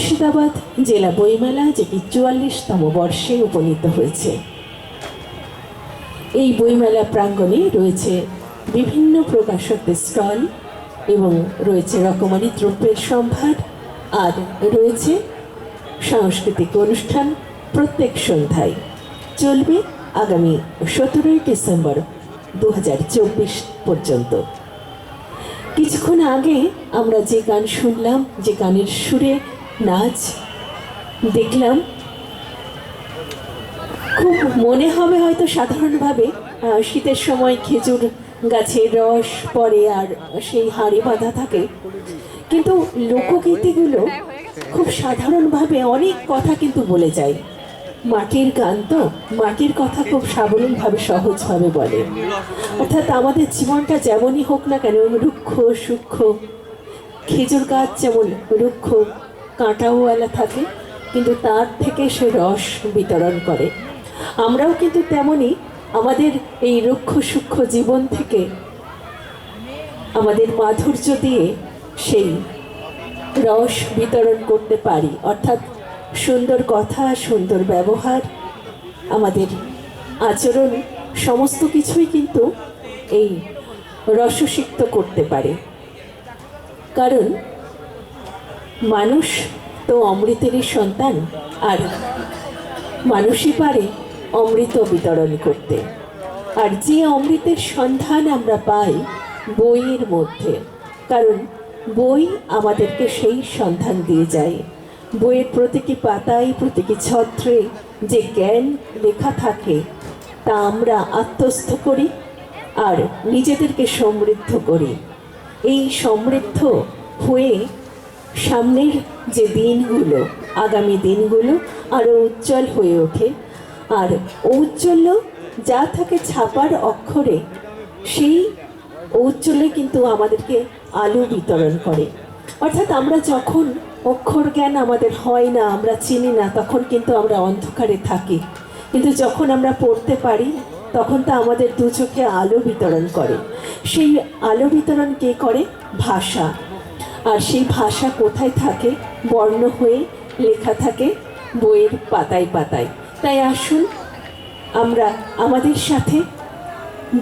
মুর্শিদাবাদ, জেলা বইমেলা যেটি চুয়াল্লিশতম বর্ষে উপনীত হয়েছে। এই বইমেলা প্রাঙ্গণে রয়েছে বিভিন্ন প্রকাশকদের স্টল এবং রয়েছে রকমারি দ্রব্যের সম্ভার আর রয়েছে সাংস্কৃতিক অনুষ্ঠান প্রত্যেক সন্ধ্যায়। চলবে আগামী সতেরোই ডিসেম্বর দু হাজার চব্বিশ পর্যন্ত। কিছুক্ষণ আগে আমরা যে গান শুনলাম, যে গানের সুরে নাচ, দেখলাম খুব মনে হবে হয়তো সাধারণভাবে শীতের সময় খেজুর গাছের রস পড়ে আর সেই হাড়ে বাঁধা থাকে। কিন্তু লোকগীতিগুলো খুব সাধারণভাবে অনেক কথা কিন্তু বলে যায়। মাটির গান তো, মাটির কথা খুব সাবলীলভাবে সহজভাবে বলে। অর্থাৎ আমাদের জীবনটা যেমনই হোক না কেন, রুক্ষ, সূক্ষ্ম, খেজুর গাছ যেমন রুক্ষ কাঁটাওয়ালা থাকে, কিন্তু তার থেকে সে রস বিতরণ করে। আমরাও কিন্তু তেমনই আমাদের এই রুক্ষ সূক্ষ্ম জীবন থেকে আমাদের মাধুর্য দিয়ে সেই রস বিতরণ করতে পারি। অর্থাৎ সুন্দর কথা, সুন্দর ব্যবহার, আমাদের আচরণ, সমস্ত কিছুই কিন্তু এই রসসিক্ত করতে পারে। কারণ মানুষ তো অমৃতেরই সন্তান, আর মানুষই পারে অমৃত বিতরণ করতে। আর যে অমৃতের সন্ধান আমরা পাই বইয়ের মধ্যে, কারণ বই আমাদেরকে সেই সন্ধান দিয়ে যায়। বইয়ের প্রতিটি পাতায়, প্রতিটি ছত্রে যে জ্ঞান লেখা থাকে, তা আমরা আত্মস্থ করি আর নিজেদেরকে সমৃদ্ধ করি। এই সমৃদ্ধ হয়ে সামনের যে দিনগুলো, আগামী দিনগুলো আরও উজ্জ্বল হয়ে ওঠে। আর ঔজ্জ্বল্য যা থাকে ছাপার অক্ষরে, সেই ঔজ্জ্বল্যে কিন্তু আমাদেরকে আলো বিতরণ করে। অর্থাৎ আমরা যখন অক্ষর জ্ঞান আমাদের হয় না, আমরা চিনি না, তখন কিন্তু আমরা অন্ধকারে থাকি। কিন্তু যখন আমরা পড়তে পারি, তখন তা আমাদের দু চোখে আলো বিতরণ করে। সেই আলো বিতরণ কে করে? ভাষা। আর সেই ভাষা কোথায় থাকে? বর্ণ হয়ে লেখা থাকে বইয়ের পাতায় পাতায়। তাই আসুন আমরা আমাদের সাথে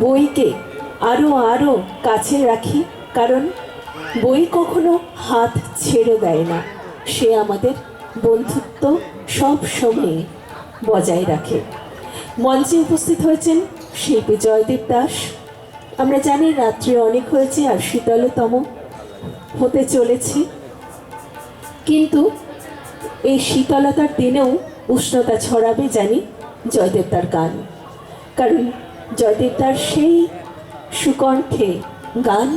বইকে আরও আরও কাছে রাখি, কারণ বই কখনো হাত ছেড়ে দেয় না। সে আমাদের বন্ধুত্ব সব সময় বজায় রাখে। মঞ্চে উপস্থিত হয়েছেন শিল্পী জয়দেব দাস। আমরা জানি রাত্রি অনেক হয়েছে আর শীতলতম হতে চলেছি। কিন্তু এই শীতলতার দিনেও উষ্ণতা ছড়াবে জানি জয়দেব তার গান। কারণ জয়দেব তার সেই সুকণ্ঠে গান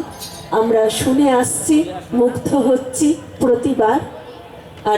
আমরা শুনে আসছি, মুগ্ধ হচ্ছি প্রতিবার।